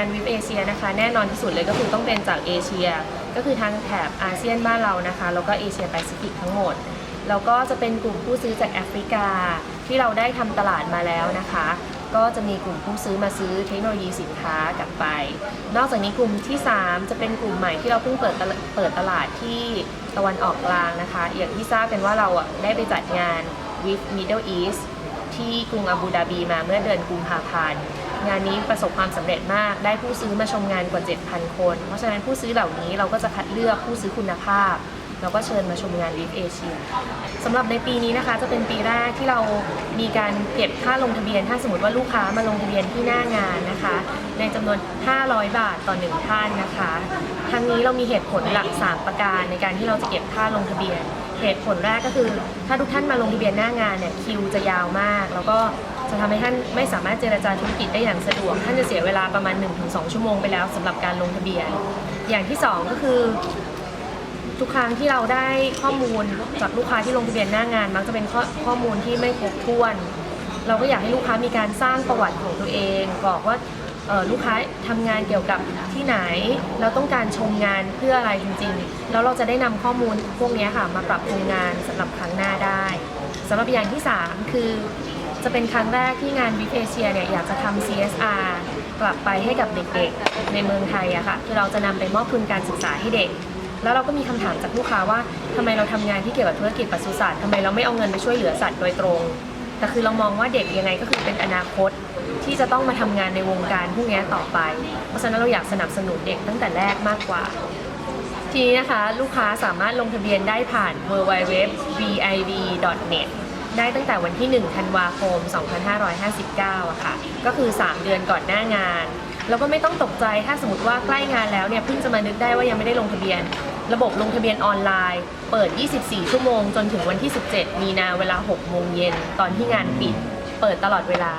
งานวิฟเอเชียนะคะ แน่นอนที่สุดเลยก็คือต้องเป็นจากเอเชีย ก็คือทางแถบอาเซียนบ้านเรานะคะ แล้วก็เอเชียแปซิฟิกทั้งหมด แล้วก็จะเป็นกลุ่มผู้ซื้อจากแอฟริกา ที่เราได้ทำตลาดมาแล้วนะคะ ก็จะมีกลุ่มผู้ซื้อมาซื้อเทคโนโลยีสินค้ากลับไป นอกจากนี้กลุ่มที่ 3 จะเป็นกลุ่มใหม่ที่เราเพิ่งเปิดตลาดเปิดตลาดที่ตะวันออกกลางนะคะ อย่างที่ทราบกันว่าเราอะได้ไปจัดงาน with Middle East ที่กรุงอาบูดาบีมาเมื่อเดือนกุมภาพันธ์ งานนี้ประสบความสำเร็จมาก ได้ผู้ซื้อมาชมงานกว่า 7,000 คน เพราะฉะนั้นผู้ซื้อเหล่านี้เราก็จะคัดเลือกผู้ซื้อคุณภาพ แล้วก็เชิญมาชมงานวิฟเอเชียสำหรับในปีนี้นะคะจะเป็นปีแรกที่เรามีการเก็บค่าลงทะเบียน ถ้าสมมติว่าลูกค้ามาลงทะเบียนที่หน้างานนะคะ ในจำนวน 500 บาทต่อหนึ่งท่านนะคะทั้งนี้เรามีเหตุผลหลัก 3 ประการในการที่เราจะเก็บค่าลงทะเบียน เหตุผลแรกก็คือ ถ้าทุกท่านมาลงทะเบียนหน้างานเนี่ยคิวจะยาวมาก แล้วก็ จะทำให้ท่านไม่สามารถเจรจาธุรกิจได้อย่างสะดวก ท่านจะเสียเวลาประมาณ 1-2 ชั่วโมงไปแล้วสำหรับการลงทะเบียน อย่างที่สองก็คือทุกครั้งที่เราได้ข้อมูลจากลูกค้าที่ลงทะเบียนหน้างาน มักจะเป็นข้อข้อมูลที่ไม่ครบถ้วน เราก็อยากให้ลูกค้ามีการสร้างประวัติของตัวเองบอกว่าลูกค้าทำงานเกี่ยวกับที่ไหน เราต้องการชมงานเพื่ออะไรจริงๆ แล้วเราจะได้นำข้อมูลพวกนี้ค่ะมาปรับปรุงงานสำหรับครั้งหน้าได้สำหรับอย่างที่ 3 คือ จะเป็นครั้งแรกที่งานวิฟเอเชียเนี่ยอยากจะทำ CSR กลับไปให้กับเด็กๆในเมืองไทยอะค่ะคือเราจะนำไปมอบทุนการศึกษาให้เด็ก แล้วเราก็มีคำถามจากลูกค้าว่าทำไมเราทำงานที่เกี่ยวกับธุรกิจปศุสัตว์ทำไมเราไม่เอาเงินไปช่วยเหลือสัตว์โดยตรง แต่คือเรามองว่าเด็กยังไงก็คือเป็นอนาคตที่จะต้องมาทำงานในวงการพวกนี้ต่อไป เพราะฉะนั้นเราอยากสนับสนุนเด็กตั้งแต่แรกมากกว่า ทีนี้นะคะ ลูกค้าสามารถลงทะเบียนได้ผ่าน www.viv.net ได้ตั้งแต่วันที่ 1 ธันวาคม 2559อะค่ะ ก็คือ 3 เดือนก่อนหน้างาน แล้วก็ไม่ต้องตกใจถ้าสมมติว่าใกล้งานแล้วเนี่ยเพิ่งจะมานึกได้ว่ายังไม่ได้ลงทะเบียน ระบบลงทะเบียนออนไลน์ เปิด 24 ชั่วโมง จนถึงวันที่ 17 มีนาเวลา 6 โมงเย็นตอนที่งานปิด เปิดตลอดเวลา